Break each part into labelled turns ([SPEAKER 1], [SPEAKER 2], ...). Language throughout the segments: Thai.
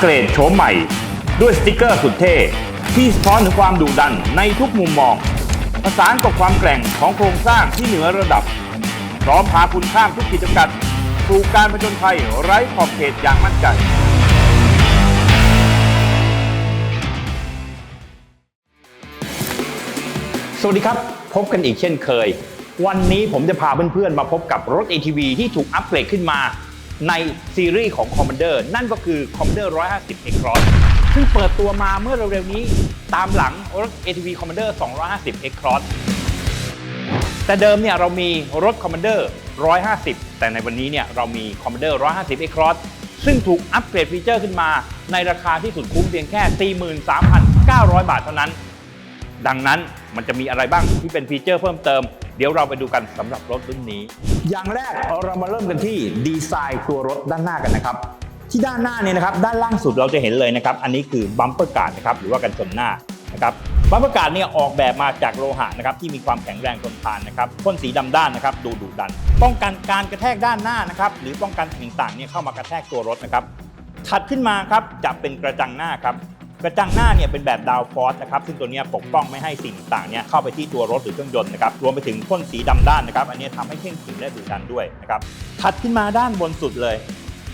[SPEAKER 1] เกรดโฉมใหม่ ด้วยสติกเกอร์สุดเท่ที่สะท้อนถึงความดุดันในทุกมุมมองผสานกับความแกร่งของโครงสร้างที่เหนือระดับ พร้อมพาคุณข้ามทุกขีดจำกัดสู่การผจญภัยไร้ขอบเขตอย่างมั่นใจสวัสดีครับ พบกันอีกเช่นเคย วันนี้ผมจะพาเพื่อนๆ มาพบกับรถ ATV ที่ถูกอัปเกรดขึ้นมา ในซีรีส์ของ Commander นั่นก็คือ Commander 150 X-Cross ซึ่งเปิดตัวมาเมื่อเร็วๆนี้ตามหลังรถ ATV Commander 250 X-Cross แต่เดิมเนี่ยเรามีรถ Commander 150 แต่ในวันนี้เนี่ยเรามี Commander 150 X-Cross ซึ่งถูกอัปเกรดฟีเจอร์ขึ้นมา ในราคาที่สุดคุ้มเพียงแค่ 43,900 บาทเท่านั้น ดังนั้นมันจะมีอะไรบ้างที่เป็นฟีเจอร์เพิ่มเติม เดี๋ยวเราไปดูกันสำหรับรถรุ่นนี้ อย่างแรกเรามาเริ่มกันที่ดีไซน์ตัวรถด้านหน้ากันนะครับ ที่ด้านหน้าเนี่ยนะครับ ด้านล่างสุดเราจะเห็นเลยนะครับ อันนี้คือบัมเปอร์การ์ดนะครับหรือว่ากันชนหน้านะครับบัมเปอร์การ์ดเนี่ยออกแบบมาจากโลหะนะครับที่มีความแข็งแรงทนทานนะครับพ่นสีดำด้านนะครับดูดุดัน ป้องกันการกระแทกด้านหน้านะครับหรือป้องกันสิ่งต่างๆเนี่ยเข้ามากระแทกตัวรถนะครับถัดขึ้นมาครับจะเป็นกระจังหน้าครับ กระจังหน้าเนี่ยเป็นแบบดาวฟอสนะครับซึ่งตัวนี้ปกป้องไม่ให้สิ่งต่างเนี่ยเข้าไปที่ตัวรถหรือเครื่องยนต์นะครับรวมไปถึงพ่นสีดำด้านนะครับอันนี้ทำให้เข่งขรึมและดุดันด้วยนะครับถัดขึ้นมาด้านบนสุดเลย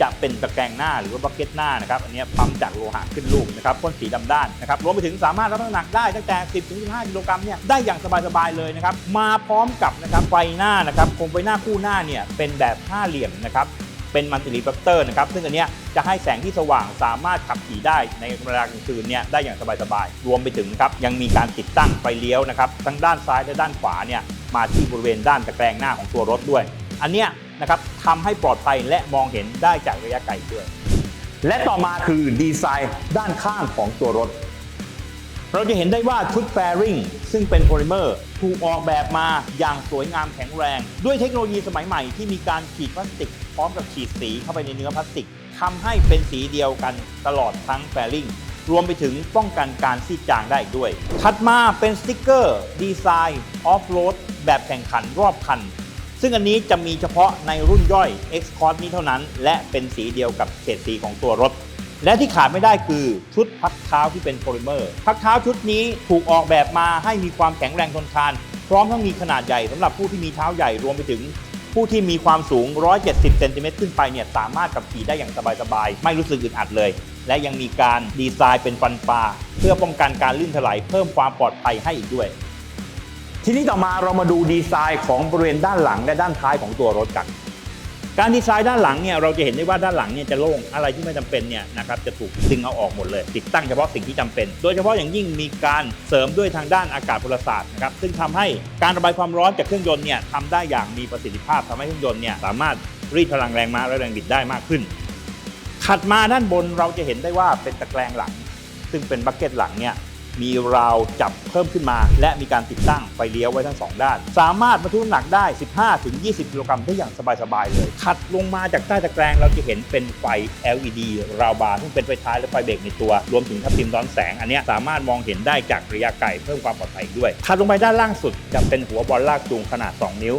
[SPEAKER 1] จะเป็นตะแกรงหน้าหรือว่าบักเก็ตหน้านะครับอันนี้ปั๊มจากโลหะขึ้นลูกนะครับพ่นสีดำด้านนะครับรวมไปถึงสามารถรับน้ำหนักได้ตั้งแต่ 10ถึง15กิโลกรัมเนี่ยได้อย่างสบายๆเลยนะครับมาพร้อมกับนะครับไฟหน้านะครับโคมไฟหน้าคู่หน้าเนี่ยเป็นแบบห้าเหลี่ยมนะครับ เป็นมัลติรีเฟลเตอร์นะครับซึ่งอันเนี้ยจะให้แสงที่สว่างสามารถขับขี่ได้ในเวลากลางคืนเนี่ยได้อย่างสบายๆ รวมไปถึงครับยังมีการติดตั้งไฟเลี้ยวนะครับทั้งด้านซ้ายและด้านขวาเนี่ยมาที่บริเวณด้านตะแกรงหน้าของตัวรถด้วย อันเนี้ยนะครับทำให้ปลอดภัยและมองเห็นได้จากระยะไกลด้วย และต่อมาคือดีไซน์ด้านข้างของตัวรถ เราจะเห็นได้ว่าชุดแฟริงซึ่งเป็นโพลิเมอร์ ถูกออกแบบมาอย่างสวยงามแข็งแรง ด้วยเทคโนโลยีสมัยใหม่ที่มีการขีดพลาสติก พร้อมกับขีดสีเข้าไปในเนื้อพลาสติกทำให้เป็นสีเดียวกันตลอดทั้งแฟริงรวมไปถึงป้องกันการซีดจางได้อีกด้วย ถัดมาเป็นสติกเกอร์ ดีไซน์ออฟโรดแบบแข่งขันรอบคัน ซึ่งอันนี้จะมีเฉพาะในรุ่นย่อย X c o r s นี้เท่านั้น และเป็นสีเดียวกับเฉดสีของตัวรถ และที่ขาดไม่ได้คือชุดพักเท้าที่เป็นโพลิเมอร์ พักเท้าชุดนี้ถูกออกแบบมาให้มีความแข็งแรงทนทาน พร้อมทั้งมีขนาดใหญ่สำหรับผู้ที่มีเท้าใหญ่รวมไปถึงผู้ที่มีความสูง 170 เซนติเมตรขึ้นไปเนี่ยสามารถขับขี่ได้อย่างสบายๆ ไม่รู้สึกอึดอัดเลย และยังมีการดีไซน์เป็นฟันปลาเพื่อป้องกันการลื่นถลายเพิ่มความปลอดภัยให้อีกด้วย ทีนี้ต่อมาเรามาดูดีไซน์ของบริเวณด้านหลังและด้านท้ายของตัวรถกัน การดีไซน์ด้านหลังเนี่ยเราจะเห็นได้ว่าด้านหลังเนี่ยจะโล่งอะไรที่ไม่จำเป็นเนี่ยนะครับจะถูกดึงเอาออกหมดเลย ติดตั้งเฉพาะสิ่งที่จำเป็น โดยเฉพาะอย่างยิ่งมีการเสริมด้วยทางด้านอากาศพลศาสตร์นะครับซึ่งทำให้การระบายความร้อนจากเครื่องยนต์เนี่ยทำได้อย่างมีประสิทธิภาพทำให้เครื่องยนต์เนี่ยสามารถรีดพลังแรงม้าและแรงบิดได้มากขึ้นถัดมาด้านบนเราจะเห็นได้ว่าเป็นตะแกรงหลัง ซึ่งเป็นบักเก็ตหลังเนี่ย มีราวจับเพิ่มขึ้นมา และมีการติดตั้งไฟเลี้ยวไว้ทั้งสองด้าน สามารถบรรทุกน้ำหนักได้ 15-20 กิโลกรัมได้อย่างสบายๆเลย ถัดลงมาจากใต้ตะแกรงเราจะเห็นเป็นไฟ LED ราวบาร์ซึ่งเป็นไฟท้ายและไฟเบรกในตัว รวมถึงทับทิมร้อนแสง อันนี้สามารถมองเห็นได้จากระยะไกลเพิ่มความปลอดภัยด้วย ถัดลงไปด้านล่างสุดจะเป็นหัวบอลลากจูงขนาด 2 นิ้ว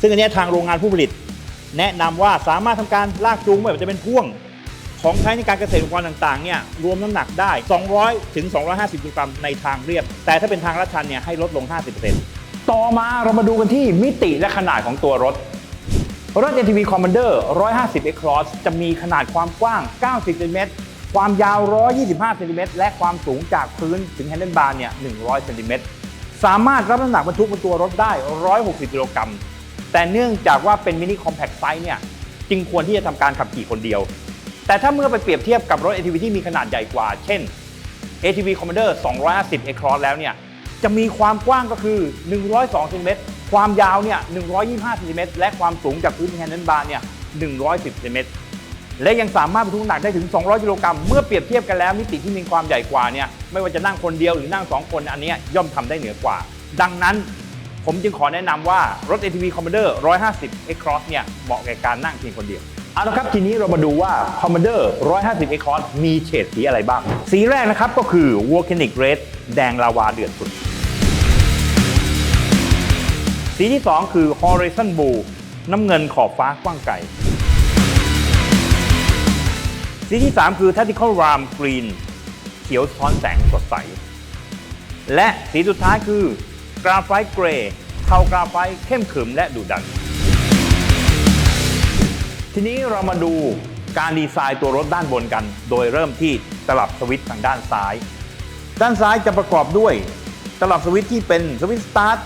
[SPEAKER 1] ซึ่งอันนี้ทางโรงงานผู้ผลิต แนะนำว่าสามารถทำการลากจูงไม่ว่าจะเป็นพ่วง ของใช้ในการเกษตรอุปกรณ์ต่างๆเนี่ยรวมน้ำหนักได้ 200 ถึง 250กิโลกรัมในทางเรียบ แต่ถ้าเป็นทางลาดชันเนี่ยให้ลดลง 50%ต่อมาเรามาดูกันที่มิติและขนาดของตัวรถ รถ ATV Commander 150 X Cross จะมีขนาดความกว้าง 90เซนติเมตรความยาว 125เซนติเมตรและความสูงจากพื้นถึงแฮนเดิลบาร์เนี่ย 100เซนติเมตรสามารถรับน้ำหนักบรรทุกบนตัวรถได้ 160กิโลกรัมแต่เนื่องจากว่าเป็นมินิคอมแพคไซส์เนี่ยจึงควรที่จะทำการขับขี่คนเดียว แต่ถ้าเมื่อไปเปรียบเทียบกับรถ ATV ที่มีขนาดใหญ่กว่า เช่น ATV Commander 250 X-Cross แล้วเนี่ย จะมีความกว้างก็คือ 102เซนติเมตร ความยาวเนี่ย 125เซนติเมตร และความสูงจากพื้นแฮนเดิลบาร์เนี่ย 110เซนติเมตร และยังสามารถบรรทุกหนักได้ถึง 200 กิโลกรัม เมื่อเปรียบเทียบกันแล้วมิติที่มีความใหญ่กว่าเนี่ย ไม่ว่าจะนั่งคนเดียวหรือนั่ง 2 คน อันนี้ย่อมทำได้เหนือกว่า ดังนั้นผมจึงขอแนะนำว่ารถ ATV Commander 150 X-Cross เนี่ยเหมาะแก่การนั่งเพียงคนเดียว เอาละครับทีนี้เรามาดูว่า Commander 150 X-Cross มีเฉดสีอะไรบ้าง สีแรกนะครับก็คือ Volcanic Red แดงลาวาเดือดสุด สีที่ 2 คือ Horizon Blue น้ำเงินขอบฟ้ากว้างไกล สีที่ 3 คือ Tactical Ram Green เขียวท้อนแสงสดใส และสีสุดท้ายคือกราไฟต์เกรย์เทากราไฟต์เข้มขึมและดุดัน ทีนี้เรามาดูการดีไซน์ตัวรถด้านบนกัน โดยเริ่มที่ตลับสวิตช์ทางด้านซ้าย ด้านซ้ายจะประกอบด้วยตลับสวิตช์ที่เป็นสวิตช์สตาร์ท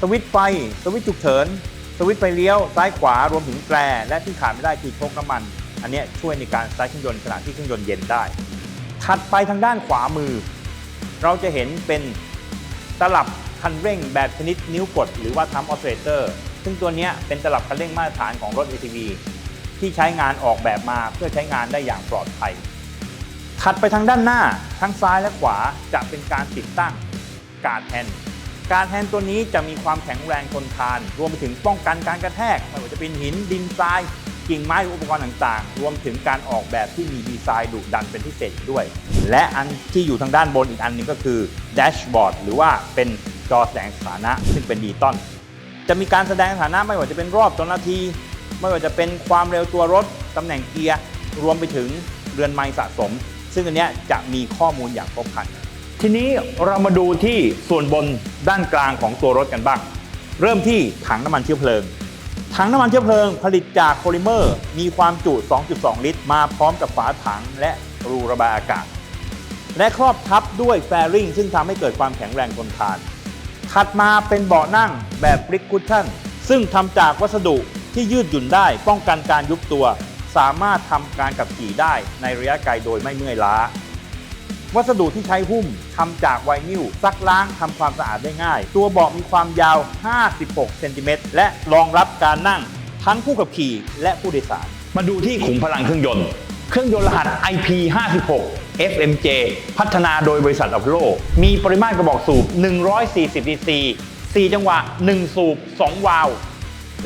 [SPEAKER 1] สวิตช์ไฟ สวิตช์ฉุกเฉิน สวิตช์ไฟเลี้ยว ซ้ายขวารวมถึงแตรและที่ขาดไม่ได้คือโชคน้ำมัน อันนี้ช่วยในการสตาร์ทเครื่องยนต์ขณะที่เครื่องยนต์เย็นได้ ถัดไปทางด้านขวามือ เราจะเห็นเป็นตลับคันเร่งแบบชนิดนิ้วกด หรือว่าทัมออสเ a เตอร์ซึ่งตัวนี้เป็นตลับคันเร่งมาตรฐานของรถ ATV ที่ใช้งานออกแบบมาเพื่อใช้งานได้อย่างปลอดภัย ถัดไปทางด้านหน้าทั้งซ้ายและขวาจะเป็นการติดตั้งการแฮนด์การแฮนด์ตัวนี้จะมีความแข็งแรงทนทาน รวมไปถึงป้องกันการกระแทกไม่ว่าจะเป็นหินดินทรายกิ่งไม้หรืออุปกรณ์ต่างๆ รวมถึงการออกแบบที่มีดีไซน์ดุดันเป็นพิเศษด้วย และอันที่อยู่ทางด้านบนอีกอันหนึงก็คือแดชบอร์ดหรือว่าเป็นจอแสดงสถานะซึ่งเป็นดิจิตอลจะมีการแสดงสถานะไม่ว่าจะเป็นรอบต่อนาที ไม่ว่าจะเป็นความเร็วตัวรถตำแหน่งเกียร์ รวมไปถึงเรือนไมล์สะสม ซึ่งอันนี้จะมีข้อมูลอย่างครบครัน ทีนี้เรามาดูที่ส่วนบนด้านกลางของตัวรถกันบ้าง เริ่มที่ถังน้ำมันเชื้อเพลิง ถังน้ำมันเชื้อเพลิงผลิตจากโพลิเมอร์ มีความจุ 2.2 ลิตร มาพร้อมกับฝาถังและรูระบายอากาศ และครอบทับด้วยแฟริงซึ่งทำให้เกิดความแข็งแรงทนทานถัดมาเป็นเบาะนั่งแบบบริกคุชชั่นซึ่งทำจากวัสดุ ที่ยืดหยุ่นได้ป้องกันการยุบตัว สามารถทำการขับขี่ได้ในระยะไกลโดยไม่เมื่อยล้า วัสดุที่ใช้หุ้มทำจากไวนิลซักล้างทำความสะอาดได้ง่าย ตัวเบาะมีความยาว 56 เซนติเมตรและรองรับการนั่งทั้งผู้ขับขี่และผู้โดยสาร มาดูที่ขุมพลังเครื่องยนต์ เครื่องยนต์รหัส IP 56 FMJ พัฒนาโดยบริษัทอ p โ l มีปริมาตรกระบอกสูบ 140 cc 4 จังหวะ 1 สูบ 2 วาล์ว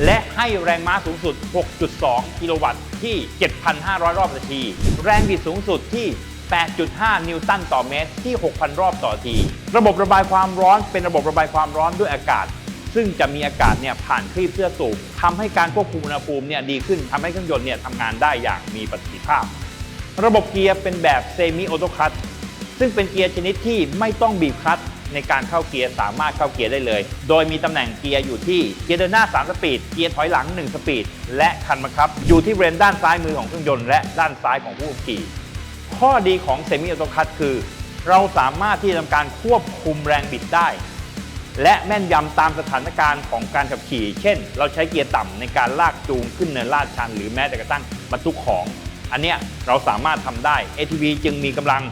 [SPEAKER 1] และให้แรงม้าสูงสุด 6.2 กิโลวัตต์ที่ 7,500 รอบนาที แรงบิดสูงสุดที่ 8.5 นิวตันต่อเมตรที่ 6,000 รอบต่อที ระบบระบายความร้อนเป็นระบบระบายความร้อนด้วยอากาศ ซึ่งจะมีอากาศเนี่ยผ่านครีบเสื้อสูบทำให้การควบคุมอุณหภูมิเนี่ยดีขึ้นทำให้เครื่องยนต์เนี่ยทำงานได้อย่างมีประสิทธิภาพ ระบบเกียร์เป็นแบบเซมิออโตคัตซึ่งเป็นเกียร์ชนิดที่ไม่ต้องบีบคลัตช์ ในการเข้าเกียร์สามารถเข้าเกียร์ได้เลย โดยมีตำแหน่งเกียร์อยู่ที่เกียร์เดินหน้า 3 สปีด เกียร์ถอยหลัง 1 สปีด และคันบังคับ อยู่ที่บริเวณด้านซ้ายมือของเครื่องยนต์และด้านซ้ายของผู้ขับขี่ ข้อดีของเซมิออโตคัตคือ เราสามารถที่จะทำการควบคุมแรงบิดได้ และแม่นยำตามสถานการณ์ของการขับขี่ เช่น เราใช้เกียร์ต่ำในการลากจูงขึ้นเนินลาดชัน หรือแม้แต่กระทั่งบรรทุกของ อันเนี้ยเราสามารถทำได้ ATV จึงมีกำลัง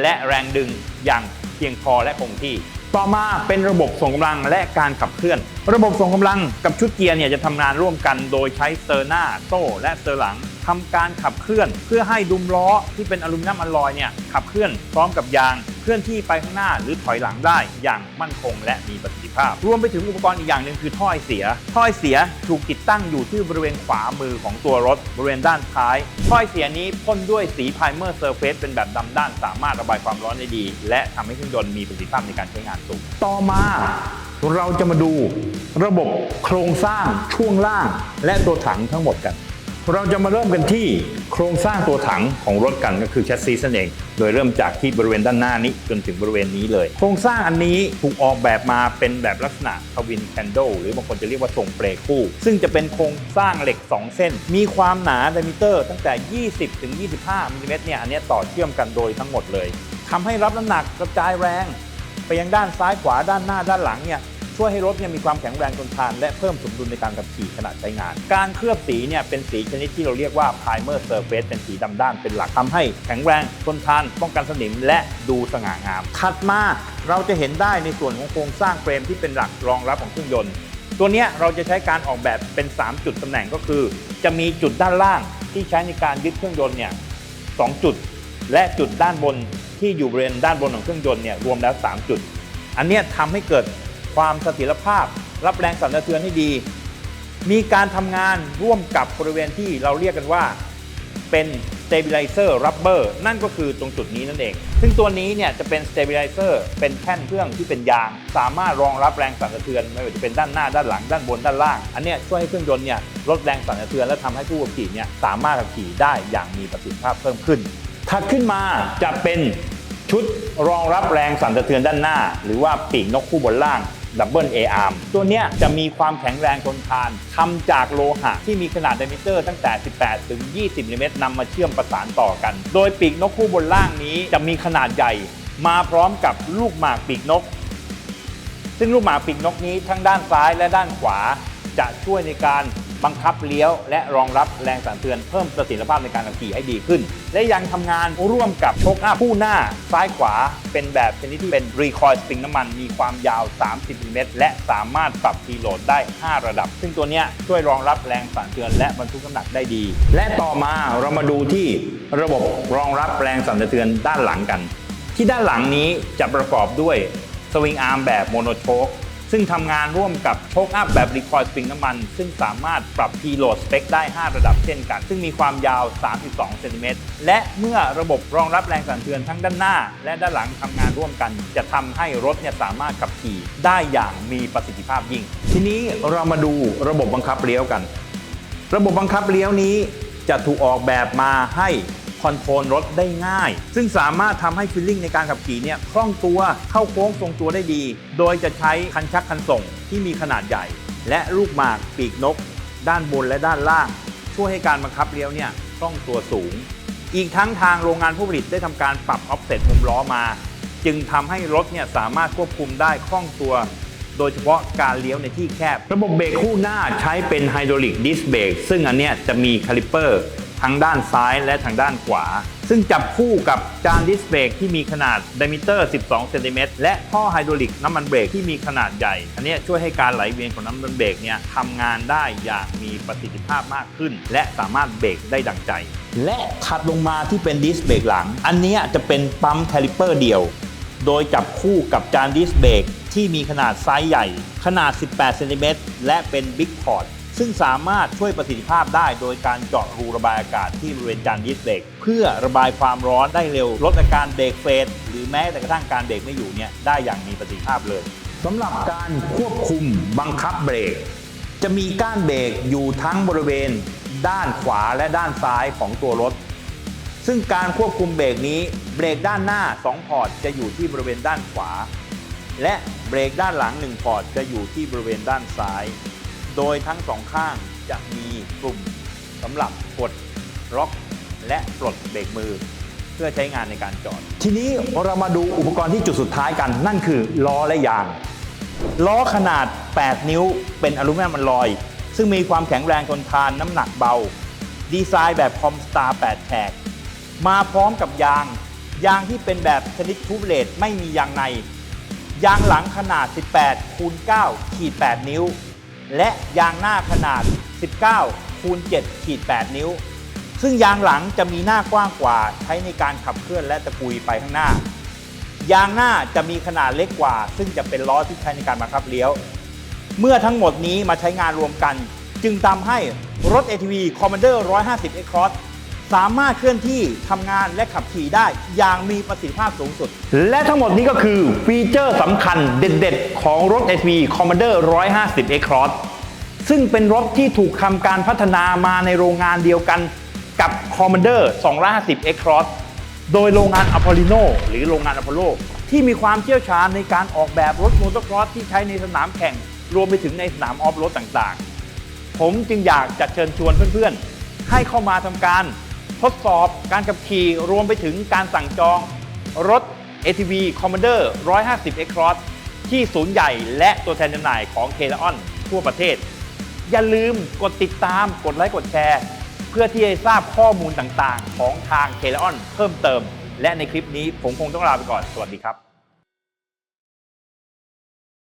[SPEAKER 1] และแรงดึงอย่าง เพียงพอและคงที่ ต่อมาเป็นระบบส่งกำลังและการขับเคลื่อน ระบบส่งกำลังกับชุดเกียร์เนี่ยจะทำงานร่วมกันโดยใช้สเตอร์หน้าโซ่และสเตอร์หลัง ทำการขับเคลื่อน เพื่อให้ดุมล้อที่เป็นอลูมิเนียมอลลอยเนี่ยขับเคลื่อนพร้อมกับยางเคลื่อนที่ไปข้างหน้าหรือถอยหลังได้อย่างมั่นคงและมีประสิทธิภาพ รวมไปถึงอุปกรณ์อีกอย่างหนึ่งคือถ้อยเสียถ้อยเสียถูกติดตั้งอยู่ที่บริเวณขวามือของตัวรถบริเวณด้านท้ายถ้อยเสียนี้พ่นด้วยสีไพรเมอร์เซอร์เฟสเป็นแบบดำด้าน สามารถระบายความร้อนได้ดี และทำให้เครื่องยนต์มีประสิทธิภาพในการใช้งานสูงต่อมาเราจะมาดูระบบโครงสร้างช่วงล่างและตัวถังทั้งหมดกัน เราจะมาเริ่มกันที่โครงสร้างตัวถังของรถกันก็คือแชสซีนั่นเอง โดยเริ่มจากที่บริเวณด้านหน้านี้จนถึงบริเวณนี้เลย โครงสร้างอันนี้ถูกออกแบบมาเป็นแบบลักษณะทวินแคนโดหรือบางคนจะเรียกว่าทรงเปรคู่ ซึ่งจะเป็นโครงสร้างเหล็ก 2 เส้น มีความหนาไดมิเตอร์ ตั้งแต่ 20ถึง25มิลลิเมตรเนี่ยอันนี้ต่อเชื่อมกันโดยทั้งหมดเลยทำให้รับน้ำหนักกระจายแรง ไปยังด้านซ้ายขวาด้านหน้าด้านหลังเนี่ย ช่วยให้รถเนี่ยมีความแข็งแรงทนทาน และเพิ่มสมดุลในการขับขี่ขณะใช้งาน การเคลือบสีเนี่ยเป็นสีชนิดที่เราเรียกว่า primer surface เป็นสีดำด้านเป็นหลักทำให้แข็งแรงทนทาน ป้องกันสนิมและดูสง่างามถัดมาเราจะเห็นได้ในส่วนของโครงสร้างเฟรมที่เป็นหลักรองรับของเครื่องยนต์ ตัวเนี้ยเราจะใช้การออกแบบเป็น 3 จุดตำแหน่งก็คือ จะมีจุดด้านล่างที่ใช้ในการยึดเครื่องยนต์เนี่ยสองจุด และจุดด้านบนที่อยู่บริเวณด้านบนของเครื่องยนต์เนี่ยรวมแล้ว 3 จุด อันเนี้ยทำให้เกิด ความเสถียรภาพ รับแรงสั่นสะเทือนให้ดี มีการทำงานร่วมกับบริเวณที่เราเรียกกันว่าเป็น stabilizer rubber นั่นก็คือตรงจุดนี้นั่นเอง ซึ่งตัวนี้เนี่ยจะเป็น stabilizer เป็นแท่นเครื่องที่เป็นยาง สามารถรองรับแรงสั่นสะเทือนไม่ว่าจะเป็นด้านหน้าด้านหลังด้านบนด้านล่าง อันนี้ช่วยให้เครื่องยนต์เนี่ยลดแรงสั่นสะเทือนและทำให้ผู้ขับขี่เนี่ยสามารถขับขี่ได้อย่างมีประสิทธิภาพเพิ่มขึ้น ถัดขึ้นมาจะเป็นชุดรองรับแรงสั่นสะเทือนด้านหน้า หรือว่าปีกนกคู่บนล่าง ดับเบิลเออาร์มตัวเนี้ยจะมีความแข็งแรงทนทานทำจากโลหะที่มีขนาดไดมิเตอร์ตั้งแต่ 18 ถึง 20มิลลิเมตรนำมาเชื่อมประสานต่อกัน โดยปีกนกคู่บนล่างนี้จะมีขนาดใหญ่ มาพร้อมกับลูกหมากปีกนก ซึ่งลูกหมากปีกนกนี้ทั้งด้านซ้ายและด้านขวาจะช่วยในการ บังคับเลี้ยว และรองรับแรงสั่นเทือนเพิ่มประสิทธิภาพในการขับขี่ให้ดีขึ้น และยังทำงานร่วมกับโชคอัพคู่หน้าซ้ายขวา เป็นแบบชนิดที่เป็นรีคอยสปริงน้ำมันมีความยาว 30มิลลิเมตรและสามารถปรับทีโหลดได้ 5 ระดับ ซึ่งตัวนี้ช่วยรองรับแรงสั่นเทือนและบรรทุกน้ำหนักได้ดี และต่อมาเรามาดูที่ระบบรองรับแรงสั่นสะเทือนด้านหลังกัน ที่ด้านหลังนี้จะประกอบด้วยสวิงอาร์มแบบโมโนโชค ซึ่งทำงานร่วมกับโชคอัพแบบรีคอยสปริงน้ำมัน ซึ่งสามารถปรับพีโหลดสเปคได้ 5 ระดับเช่นกัน ซึ่งมีความยาว 32 เซนติเมตร และเมื่อระบบรองรับแรงสั่นเทือนทั้งด้านหน้า และด้านหลังทำงานร่วมกัน จะทำให้รถเนี่ยสามารถขับขี่ได้อย่างมีประสิทธิภาพยิ่ง ทีนี้เรามาดูระบบบังคับเลี้ยวกัน ระบบบังคับเลี้ยวนี้จะถูกออกแบบมาให้ คอนโทรลรถได้ง่าย ซึ่งสามารถทำให้ฟีลลิ่งในการขับขี่เนี่ยคล่องตัวเข้าโค้งทรงตัวได้ดี โดยจะใช้คันชักคันส่งที่มีขนาดใหญ่ และลูกหมากปีกนก ด้านบนและด้านล่าง ช่วยให้การบังคับเลี้ยวเนี่ยคล่องตัวสูง อีกทั้งทางโรงงานผู้ผลิตได้ทำการปรับออฟเซ็ตมุมล้อมา จึงทำให้รถเนี่ยสามารถควบคุมได้คล่องตัวโดยเฉพาะการเลี้ยวในที่แคบ ระบบเบรกคู่หน้าใช้เป็นไฮดรอลิกดิสเบรกซึ่งอันเนี้ยจะมีคาลิปเปอร์ ทั้งด้านซ้ายและทางด้านขวา ซึ่งจับคู่กับจานดิสเบรกที่มีขนาดไดมิเตอร์ 12 เซนติเมตร และท่อไฮดรอลิกน้ำมันเบรกที่มีขนาดใหญ่ อันนี้ช่วยให้การไหลเวียนของน้ำมันเบรกเนี่ยทำงานได้อย่างมีประสิทธิภาพมากขึ้น และสามารถเบรกได้ดังใจ และถัดลงมาที่เป็นดิสเบรกหลัง อันนี้จะเป็นปั๊มคาลิปเปอร์เดียว โดยจับคู่กับจานดิสเบรกที่มีขนาดไซส์ใหญ่ ขนาด 18 เซนติเมตร และเป็นบิ๊กพอร์ต ซึ่งสามารถช่วยประสิทธิภาพได้โดยการเจาะรูระบายอากาศที่บริเวณจานดิสเบรกเพื่อระบายความร้อนได้เร็ว ลดอาการเบรกเฟดหรือแม้แต่กระทั่งการเบรกไม่อยู่เนี่ยได้อย่างมีประสิทธิภาพเลยสำหรับการควบคุมบังคับเบรก จะมีก้านเบรกอยู่ทั้งบริเวณ ด้านขวาและด้านซ้ายของตัวรถ ซึ่งการควบคุมเบรกนี้เบรกด้านหน้า 2 พอร์ตจะอยู่ที่บริเวณด้านขวา และเบรกด้านหลัง 1 พอร์ตจะอยู่ที่บริเวณด้านซ้าย โดยทั้งสองข้างจะมีปุ่มสำหรับกดล็อกและปลดเบรกมือ เพื่อใช้งานในการจอด ทีนี้เรามาดูอุปกรณ์ที่จุดสุดท้ายกัน นั่นคือล้อและยาง ล้อขนาด 8 นิ้วเป็นอลูมิเนียมลอย ซึ่งมีความแข็งแรงทนทานน้ำหนักเบา ดีไซน์แบบคอมสตาร์8แฉกมาพร้อมกับยาง ยางที่เป็นแบบชนิดทูบเลตไม่มียางใน ยางหลังขนาด 18คูณ9ขีด8นิ้ว และยางหน้าขนาด 19คูณ7ขีด8นิ้ว ซึ่งยางหลังจะมีหน้ากว้างกว่าใช้ในการขับเคลื่อนและตะกุยไปข้างหน้า ยางหน้าจะมีขนาดเล็กกว่า ซึ่งจะเป็นล้อที่ใช้ในการบังคับเลี้ยว เมื่อทั้งหมดนี้มาใช้งานรวมกัน จึงทำให้รถ ATV Commander 150 X-Cross สามารถเคลื่อนที่ทำงานและขับขี่ได้อย่างมีประสิทธิภาพสูงสุด และทั้งหมดนี้ก็คือฟีเจอร์สำคัญเด็ดๆ ของรถ ATV Commander 150 X-Cross ซึ่งเป็นรถที่ถูกทำการพัฒนามาในโรงงานเดียวกันกับ Commander 250 X-Cross โดยโรงงาน Apollino หรือโรงงาน Apollo ที่มีความเชี่ยวชาญในการออกแบบรถมอเตอร์ครอสที่ใช้ในสนามแข่ง รวมไปถึงในสนามออฟโรดต่างๆ ผมจึงอยากจะเชิญชวนเพื่อนๆ ให้เข้ามาทำการ ทดสอบการขับขี่รวมไปถึงการสั่งจอง รถ ATV Commander 150 X-Cross ที่ศูนย์ใหญ่และตัวแทนจำหน่ายของ k เคลออนทั่วประเทศ อย่าลืมกดติดตาม กดไลค์ กดแชร์ เพื่อที่จะทราบข้อมูลต่างๆ ของทาง k เคลออนเพิ่มเติม และในคลิปนี้ผมคงต้องลาไปก่อน สวัสดีครับ